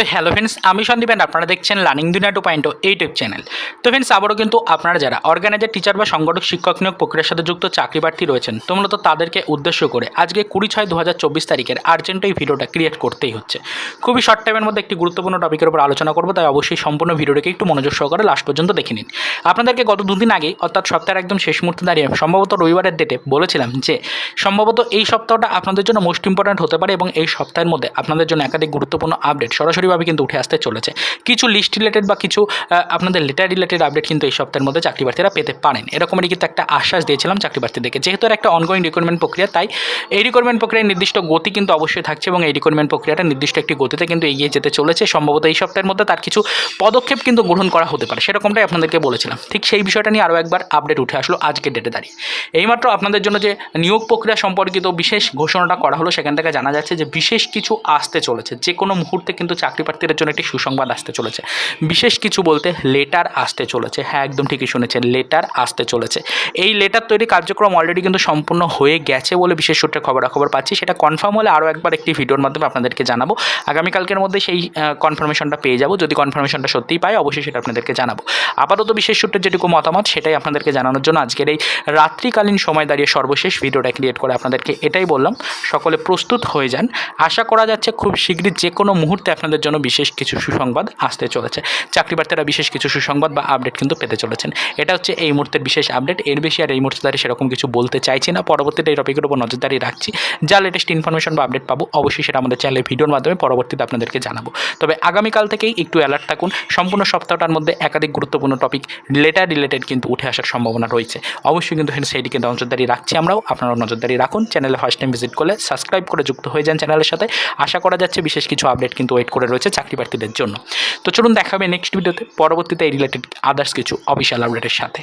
তো hello friends আমি Sandeep and আপনারা দেখছেন learning Duniya two point YouTube channel তো ফ্রেন্ডস আবারও কিন্তু আপনারা যারা অর্গানাইজার টিচার বা সংগঠক, শিক্ষক নিয়োগ প্রক্রিয়ার সাথে যুক্ত চাকরি প্রার্থী রয়েছেন, তো মূলত তাদেরকে উদ্দেশ্য করে আজকে কুড়ি ছয় দু হাজার চব্বিশ তারিখের আর্জেন্ট এই ভিডিওটা ক্রিয়েট করতেই হচ্ছে। খুবই শর্ট টাইমের মধ্যে একটি গুরুত্বপূর্ণ টপিকের উপর আলোচনা করব, তাই অবশ্যই সম্পূর্ণ ভিডিওটাকে একটু মনোযোগ সহকারে লাস্ট পর্যন্ত দেখে নিন। আপনাদেরকে গত দুদিন আগেই, অর্থাৎ সপ্তাহের একদম শেষ মুহূর্তে দাঁড়িয়ে সম্ভবত রবিবারের ডেটে বলেছিলাম যে, সম্ভবত এই সপ্তাহটা আপনাদের জন্য মোস্ট ইম্পর্ট্যান্ট হতে পারে এবং এই সপ্তাহের মধ্যে আপনাদের জন্য একাধিক গুরুত্বপূর্ণ আপডেট সরাসরিভাবে কিন্তু উঠে আসতে চলেছে। কিছু লিস্ট রিলেটেড বা কিছু আপনাদের লেটার রিলেটেড আপডেট কিন্তু এই সপ্তাহের মধ্যে চাকরি প্রার্থীরা পেতে পারেন। এরকমই কিন্তু একটা আশ্বাস দিয়েছিলাম চাকরি প্রার্থীদেরকে যেহেতু একটা অনগোয়িং রিক্রুটমেন্ট প্রক্রিয়া, তাই এই রিক্রুটমেন্ট প্রক্রিয়ার নির্দিষ্ট গতি কিন্তু অবশ্যই থাকছে এবং এই রিক্রুটমেন্ট প্রক্রিয়াটা নির্দিষ্ট একটি গতিতে কিন্তু এগিয়ে যেতে চলেছে। সম্ভবত এই সপ্তাহের মধ্যে তার কিছু পদক্ষেপ কিন্তু গ্রহণ করা হতে পারে। সেরকমটাই আপনাদেরকে বলেছিলাম। ঠিক সেই বিষয়টা নিয়ে আরও একবার আপডেট উঠে আসলো আজকের ডেটে দাঁড়িয়ে। এইমাত্র আপনাদের জন্য যে নিয়োগ প্রক্রিয়া সম্পর্কিত বিশেষ ঘোষণাটা করা হলো, সেখান থেকে জানা যাচ্ছে যে বিশেষ কিছু আসতে চলেছে। যে কোনো মুহূর্তে কিন্তু চাকরি প্রার্থীদের জন্য একটি সুসংবাদ আসতে চলেছে। বিশেষ কিছু বলতে লেটার আসতে চলেছে। হ্যাঁ একদম ঠিকই শুনেছেন লেটার আসতে চলেছে। এই লেটার তৈরি কার্যক্রম অলরেডি কিন্তু সম্পূর্ণ হয়ে গেছে বলে বিশেষ সূত্রে খবরাখবর পাচ্ছি। সেটা কনফার্ম হলে আরও একবার একটি ভিডিওর মাধ্যমে আপনাদেরকে জানাব। আগামীকালকের মধ্যে সেই কনফার্মেশনটা পেয়ে যাব। যদি কনফার্মেশনটা সত্যিই পাই, অবশ্যই সেটা আপনাদেরকে জানাব। আপাতত বিশেষ সূত্রের যেটুকু মতামত, সেটাই আপনাদেরকে জানানোর জন্য আজকের এই রাত্রিকালীন সময় দাঁড়িয়ে সর্বশেষ ভিডিওটা ক্রিয়েট করে আপনাদেরকে এটাই বললাম। সকলে প্রস্তুত হয়ে যান। আশা করা যাচ্ছে খুব শীঘ্রই যে কোনো মুহূর্তে আপনাদের জন্য বিশেষ কিছু সুসংবাদ আসতে চলেছে। চাকরি প্রার্থীরা বিশেষ কিছু সুসংবাদ বা আপডেট কিন্তু পেতে চলেছেন। এটা হচ্ছে এই মুহূর্তের বিশেষ আপডেট এর বেশি আর এই মুহূর্তে দাঁড়িয়ে সেরকম কিছু বলতে চাইছি না। পরবর্তীতে এই টপিকের উপর নজরদারি রাখছি। যা লেটেস্ট ইনফরমেশন বা আপডেট পাবো, অবশ্যই সেটা আমাদের চ্যানেলের ভিডিওর মাধ্যমে পরবর্তীতে আপনাদেরকে জানাব। তবে আগামীকাল থেকেই একটু অ্যালার্ট থাকুন। সম্পূর্ণ সপ্তাহটার মধ্যে একাধিক গুরুত্বপূর্ণ টপিক লেটার রিলেটেড কিন্তু উঠে আসার সম্ভাবনা রয়েছে। অবশ্যই কিন্তু সেইদিকে নজরদারি রাখছি আমরাও। আপনারাও নজরদারি রাখুন। চ্যানেলে ফার্স্ট টাইম ভিজিট করলে সাবস্ক্রাইব করে যুক্ত হয়ে যান চ্যানেলের সাথে। আশা করা যাচ্ছে বিশেষ কিছু আপডেট কিন্তু ওয়েট করে রয়েছে চাকরি প্রার্থীদের জন্য। তো চলুন দেখাবে নেক্সট ভিডিওতে পরবর্তীতে এই রিলেটেড আদার্স কিছু অফিসিয়াল আপডেটের সাথে।